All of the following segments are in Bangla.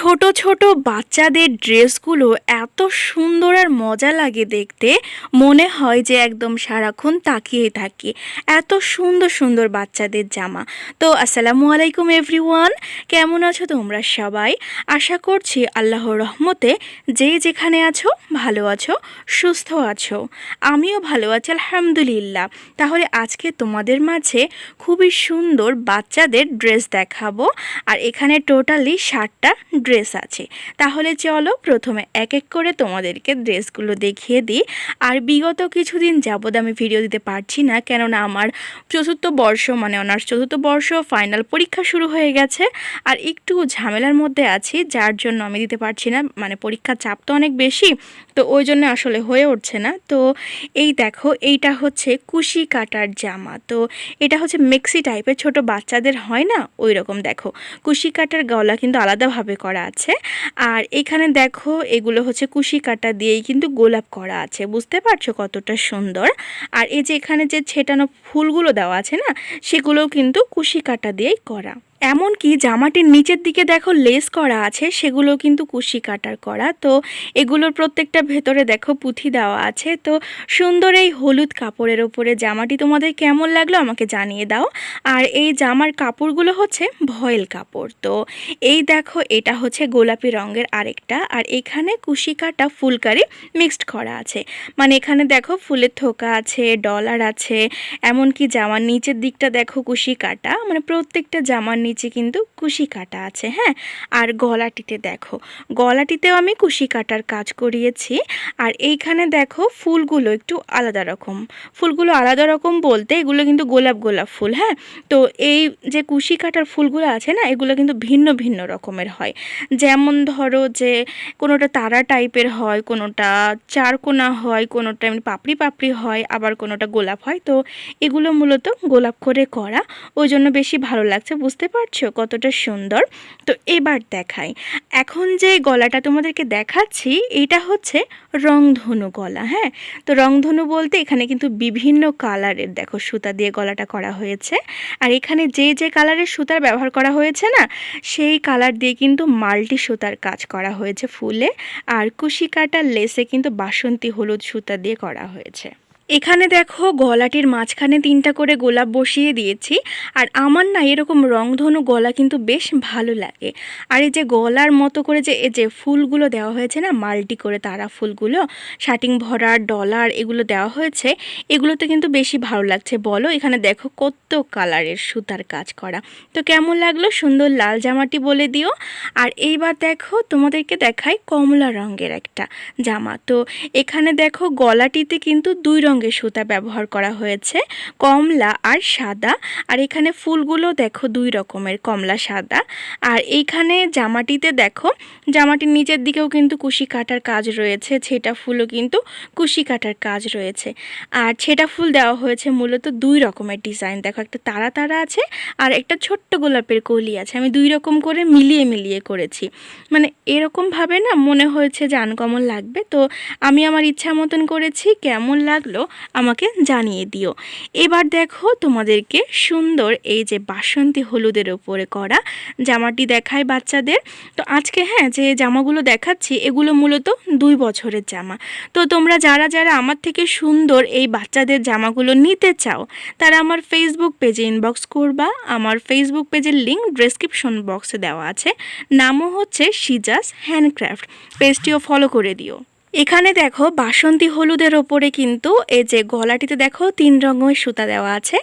ছোট ছোট বাচ্চাদের ড্রেসগুলো এত সুন্দর আর মজা লাগে দেখতে। মনে হয় যে একদম সারাক্ষণ তাকিয়ে থাকি। এত সুন্দর সুন্দর বাচ্চাদের জামা। তো আসসালামু আলাইকুম এভরিওয়ান, কেমন আছো তোমরা সবাই? আশা করছি আল্লাহর রহমতে যে যেখানে আছো, ভালো আছো, সুস্থ আছো। আমিও ভালো আছি, আলহামদুলিল্লাহ। তাহলে আজকে তোমাদের মাঝে খুবই সুন্দর বাচ্চাদের ড্রেস দেখাবো। আর এখানে টোটালি ষাটটা ড্রেস আছে। তাহলে চলো প্রথমে এক এক করে তোমাদেরকে ড্রেসগুলো দেখিয়ে দিই। আর বিগত কিছুদিন যাবৎ আমি ভিডিও দিতে পারছি না, কেননা আমার চতুর্থ বর্ষ মানে অনার্স চতুর্থ বর্ষ ফাইনাল পরীক্ষা শুরু হয়ে গেছে। আর একটু ঝামেলার মধ্যে আছি, যার জন্য আমি দিতে পারছি না মানে পরীক্ষার চাপ তো অনেক বেশি, তো ওই জন্য আসলে হয়ে উঠছে না। তো এই দেখো, এইটা হচ্ছে কুশি কাটার জামা। তো এটা হচ্ছে মেক্সি টাইপের ছোট বাচ্চাদের হয় না? ওই রকম দেখো। কুশি কাটার গলা কিন্তু আলাদাভাবে করা আছে। আর এখানে দেখো এগুলো হচ্ছে কুশি কাটা দিয়েই কিন্তু গোলাপ করা আছে। বুঝতে পারছ কতটা সুন্দর? আর এই যে এখানে যে ছেটানো ফুলগুলো দেওয়া আছে না, সেগুলোও কিন্তু কুশি কাটা দিয়েই করা। এমনকি জামাটির নিচের দিকে দেখো লেস করা আছে সেগুলো কিন্তু কুশি কাটার করা। তো এগুলোর প্রত্যেকটা ভেতরে দেখো পুঁথি দেওয়া আছে। তো সুন্দর এই হলুদ কাপড়ের ওপরে জামাটি তোমাদের কেমন লাগল আমাকে জানিয়ে দাও। আর এই জামার কাপড়গুলো হচ্ছে ভয়েল কাপড়। তো এই দেখো এটা হচ্ছে গোলাপি রঙের আরেকটা। আর এখানে কুশি কাটা ফুলকারি মিক্সড করা আছে। মানে এখানে দেখো ফুলের থোকা আছে, ডলার আছে, এমনকি জামার নিচের দিকটা দেখো কুশি কাটা। মানে প্রত্যেকটা জামার নিচে কিন্তু কুশি কাটা আছে হ্যাঁ? আর গলাটিতে দেখো, গলাটিতেও আমি কুশি কাটার কাজ করিয়েছি। আর এইখানে দেখো ফুলগুলো একটু আলাদা রকম। ফুলগুলো আলাদা রকম বলতে এগুলো কিন্তু গোলাপ গোলাপ ফুল হ্যাঁ? তো এই যে কুশি কাটার ফুলগুলো আছে না, এগুলো কিন্তু ভিন্ন ভিন্ন রকমের হয়। যেমন ধরো যে কোনোটা তারা টাইপের হয়, কোনোটা চারকোনা হয়, কোনোটা এমনি পাপড়ি পাপড়ি হয়, আবার কোনোটা গোলাপ হয়। তো এগুলো মূলত গোলাপ করে করা। ওই জন্য বেশি ভালো লাগছে, বুঝতে পারছ? কতটা সুন্দর। তো এবার দেখাই। এখন যে গলাটা তোমাদেরকে দেখাচ্ছি এটা হচ্ছে রংধনু গলা হ্যাঁ? তো রংধনু বলতে এখানে কিন্তু বিভিন্ন কালারের, দেখো সুতা দিয়ে গলাটা করা হয়েছে। আর এখানে যে যে কালারের সুতার ব্যবহার করা হয়েছে না, সেই কালার দিয়ে কিন্তু মাল্টি সুতার কাজ করা হয়েছে ফুলে। আর কুশি কাটার লেসে কিন্তু বাসন্তী হলুদ সুতা দিয়ে করা হয়েছে। এখানে দেখো গলাটির মাঝখানে তিনটা করে গোলাপ বসিয়ে দিয়েছি। আর আমার না এরকম রংধনু গলা কিন্তু বেশ ভালো লাগে। আর এই যে গলার মতো করে যে, এই যে ফুলগুলো দেওয়া হয়েছে না, মাল্টি করে তারা ফুলগুলো, শাটিং ভরার ডলার এগুলো দেওয়া হয়েছে, এগুলোতে কিন্তু বেশি ভালো লাগছে। বলো, এখানে দেখো কত কালারের সুতার কাজ করা। তো কেমন লাগল? সুন্দর লাল জামাটি বলে দিও। আর এইবার দেখো তোমাদেরকে দেখাই কমলা রঙের একটা জামা। তো এখানে দেখো গলাটিতে কিন্তু দুই রঙের সুতা ব্যবহার করা হয়েছে, কমলা আর সাদা। আর এখানে ফুলগুলো দেখো দুই রকমের, কমলা, সাদা। আর এইখানে জামাটিতে দেখো জামাটির নিচের দিকেও কিন্তু কুশি কাটার কাজ রয়েছে, ছেটা ফুলও কিন্তু কুশি কাটার কাজ রয়েছে। আর ছেটা ফুল দেওয়া হয়েছে মূলত দুই রকমের ডিজাইন। দেখো একটা তারা তারা আছে আর একটা ছোট্ট গোলাপের কলি আছে। আমি দুই রকম করে মিলিয়ে মিলিয়ে করেছি। মানে এরকমভাবে না মনে হয়েছে যে আনকমন লাগবে। তো আমি আমার ইচ্ছা মতন করেছি, কেমন লাগল আমাকে জানিয়ে দিও। এবার দেখো তোমাদেরকে সুন্দর এই যে বাসন্তী হলুদের ওপরে করা জামাটি দেখায় বাচ্চাদের। তো আজকে হ্যাঁ যে জামাগুলো দেখাচ্ছি, এগুলো মূলত দুই বছরের জামা। তো তোমরা যারা যারা আমার থেকে সুন্দর এই বাচ্চাদের জামাগুলো নিতে চাও, তারা আমার ফেসবুক পেজে ইনবক্স করবা। আমার ফেসবুক পেজের লিঙ্ক ডেসক্রিপশন বক্সে দেওয়া আছে। নামও হচ্ছে সিজাস হ্যান্ডক্রাফট পেজটিও ফলো করে দিও। এখানে দেখো বাসন্তী হলুদের ওপরে কিন্তু এই যে গলাটিতে দেখো তিন রঙের সুতা দেওয়া আছে।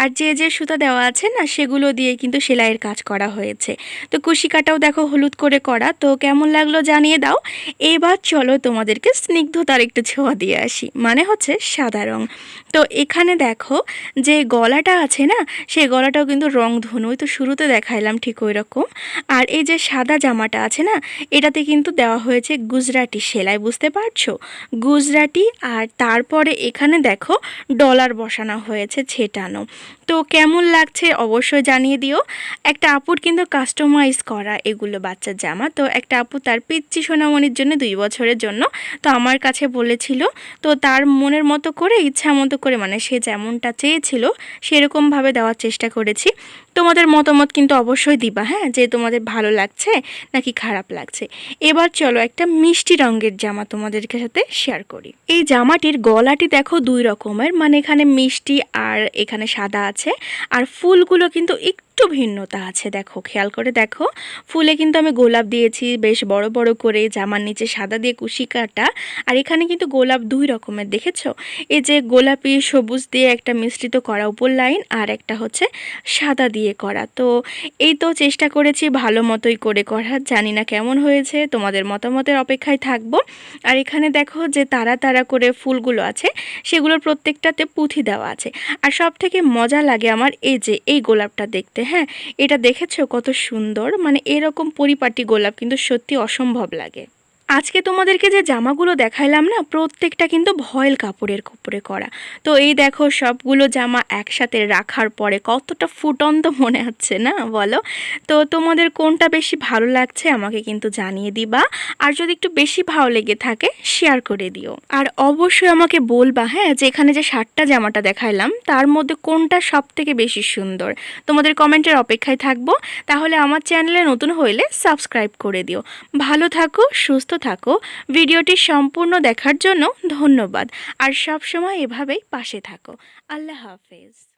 আর যে যে সুতা দেওয়া আছে না, সেগুলো দিয়ে কিন্তু সেলাইয়ের কাজ করা হয়েছে। তো কুশিকাটাও দেখো হলুদ করে করা। তো কেমন লাগল জানিয়ে দাও। এবার চলো তোমাদেরকে স্নিগ্ধতার একটু ছোঁয়া দিয়ে আসি। মানে হচ্ছে সাদা রং। তো এখানে দেখো যে গলাটা আছে না সেই গলাটাও কিন্তু রং ধনু। তো শুরুতে দেখাইলাম ঠিক ওই রকম আর এই যে সাদা জামাটা আছে না, এটাতে কিন্তু দেওয়া হয়েছে গুজরাটি সেলাই, বুঝতে পারছ? গুজরাটি আর তারপরে এখানে দেখো ডলার বসানো হয়েছে ছেটানো। তো কেমন লাগছে অবশ্যই জানিয়ে দিও। একটা আপুর কিন্তু কাস্টমাইজ করা এগুলো বাচ্চার জামা। তো একটা আপু তার পিচ্চি সোনামণির জন্য দুই বছরের জন্য তো আমার কাছে বলেছিল। তো তার মনের মতো করে, ইচ্ছা মতো করে মানে সে যেমনটা চেয়েছিল, সেরকমভাবে দেওয়ার চেষ্টা করেছি। তোমাদের মতামত কিন্তু অবশ্যই দিবা হ্যাঁ? যে তোমাদের ভালো লাগছে নাকি খারাপ লাগছে। এবার চলো একটা মিষ্টি রঙের জামা তোমাদেরকে সাথে শেয়ার করি। এই জামাটির গলাটি দেখো দুই রকমের মানে এখানে মিষ্টি আর এখানে সাদা আছে। আর ফুলগুলো কিন্তু একটু ভিন্নতা আছে, দেখো, খেয়াল করে দেখো। ফুলে কিন্তু আমি গোলাপ দিয়েছি, বেশ বড় বড় করে, জামার নিচে সাদা দিয়ে কুশি কাটা আর এখানে কিন্তু গোলাপ দুই রকমের, দেখেছ? এই যে গোলাপি, সবুজ দিয়ে একটা মিশ্রিত করা উপর লাইন, আর একটা হচ্ছে সাদা দিয়ে করা। তো এই তো চেষ্টা করেছি, ভালো মতোই করে করার, জানি না কেমন হয়েছে, তোমাদের মতামতের অপেক্ষায় থাকব। আর এখানে দেখো যে তারা তারা করে ফুলগুলো আছে, সেগুলোর প্রত্যেকটাতে পুঁথি দেওয়া আছে। আর সব থেকে মজা লাগে আমার এই যে, এই গোলাপটা দেখতে। হ্যাঁ এটা দেখেছ কত সুন্দর। মানে এরকম পরিপাটি গোলাপ কিন্তু সত্যি অসম্ভব লাগে। আজকে তোমাদেরকে যে জামাগুলো দেখাইলাম না, প্রত্যেকটা কিন্তু ভয়েল কাপড়ের কাপড়ে করা। তো এই দেখো সবগুলো জামা একসাথে রাখার পরে কতটা ফুটন্ত মনে হচ্ছে না, বলো? তো তোমাদের কোনটা বেশি ভালো লাগছে আমাকে কিন্তু জানিয়ে দিবা। আর যদি একটু বেশি ভালো লেগে থাকে শেয়ার করে দিও। আর অবশ্যই আমাকে বলবা হ্যাঁ যে এখানে যে শার্টটা জামাটা দেখাইলাম, তার মধ্যে কোনটা সব থেকে বেশি সুন্দর? তোমাদের কমেন্টের অপেক্ষায় থাকব। তাহলে আমার চ্যানেলে নতুন হইলে সাবস্ক্রাইব করে দিও। ভালো থাকো, সুস্থ থাকো। ভিডিওটি সম্পূর্ণ দেখার জন্য ধন্যবাদ। আর সবসময় এভাবেই পাশে থাকো। আল্লাহ হাফেজ।